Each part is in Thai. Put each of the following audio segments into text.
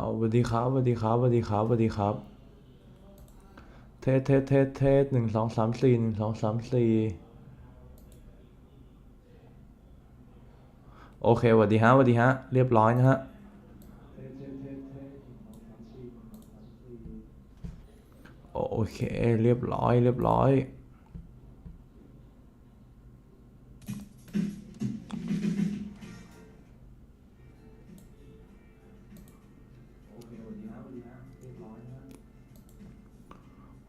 เอาสวัสดีครับสวัสดีครับสวัสดีครับสวัสดีครับ เทสเทสเทสเทสหนึ่งสองสามสี่หนึ่งสองสามสี่โอเคสวัสดีฮะสวัสดีฮะ เรียบร้อยนะฮะโอเค เรียบร้อย เรียบร้อย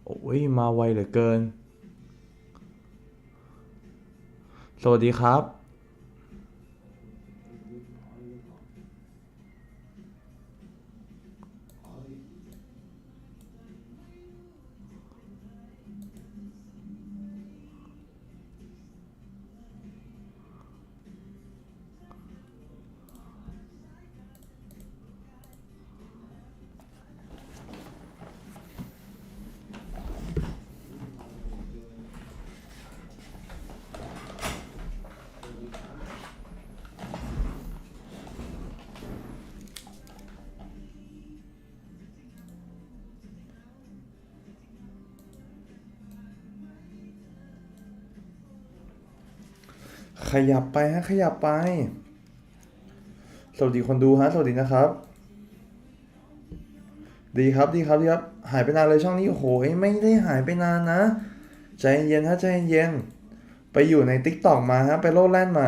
โอ้ยมาไวเหลือเกิน สวัสดีครับ ขยับไปฮะขยับไป สวัสดีคนดูฮะสวัสดีนะครับ ดีครับดีครับดีครับ หายไปนานเลยช่องนี้โอ้โหไม่ได้หายไปนานนะ ใจเย็นฮะใจเย็น ไปอยู่ใน t ิ k t o k มาฮะไปโลดแล่นมา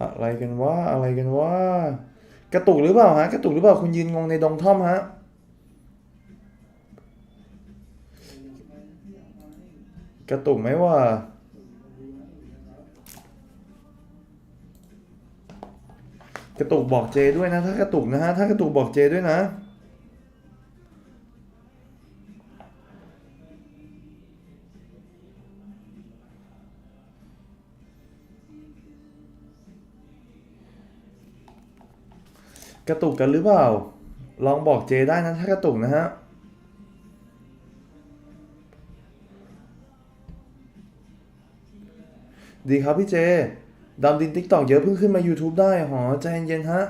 อะไรกันว่าอะไรกันว่ากระตุกหรือเปล่าฮะกระตุกหรือเปล่าคุณยืนงงในดงท่อมฮะ กระตุกไหมว่า กระตุกบอกเจด้วยนะ ถ้ากระตุกนะฮะ ถ้ากระตุกบอกเจด้วยนะกระตุกกันหรือเปล่า ลองบอกเจได้นะถ้ากระตุกนะฮะ ดีครับพี่เจดำดินติ๊กตอกเยอะเพิ่งขึ้นมา YouTube ได้หอใจเย็นๆฮะ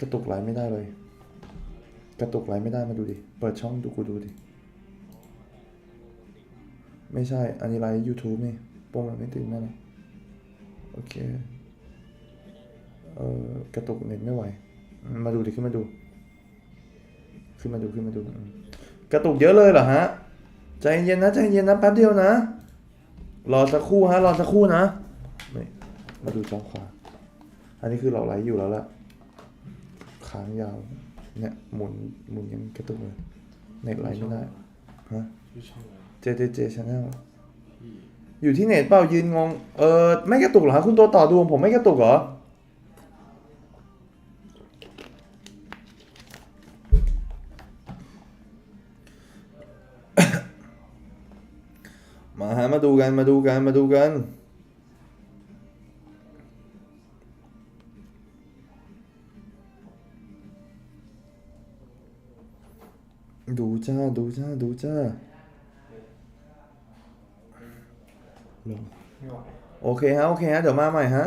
กระตุกไหลไม่ได้เลย กระตุกไหลไม่ได้มาดูดิ เปิดช่องดูกูดูดิ ไม่ใช่ อันนี้ไลฟ์ YouTube นี่โปรโมทไม่ถึงแน่เลยโอเค เอ่อกระตุกเน็ตไม่ไหว มาดูดิขึ้นมาดู ขึ้นมาดูขึ้นมาดู กระตุกเยอะเลยเหรอฮะ ใจเย็นนะใจเย็นนะแป๊บเดียวนะ รอสักครู่ฮะรอสักครู่นะนี่มาดูจอขวา อันนี้คือเราไลฟ์อยู่แล้วล่ะค้างยาว เนี่ยหมุนหมุนยังกระตุกเลย เน็ตไลฟ์ไม่ได้ ฮะ ชื่อช่องอะไร JJJ Channel อยู่ที่เน็ตเปล่ายืนงง เออไม่กระตุกเหรอคุณตัวต่อดวงผมไม่กระตุกเหรอ มาฮะมาดูกันมาดูกันมาดูกันดูจ้าดูจ้าดูจ้า ไม่ไหว โอเคฮะ โอเคฮะ เดี๋ยวมาใหม่ฮะ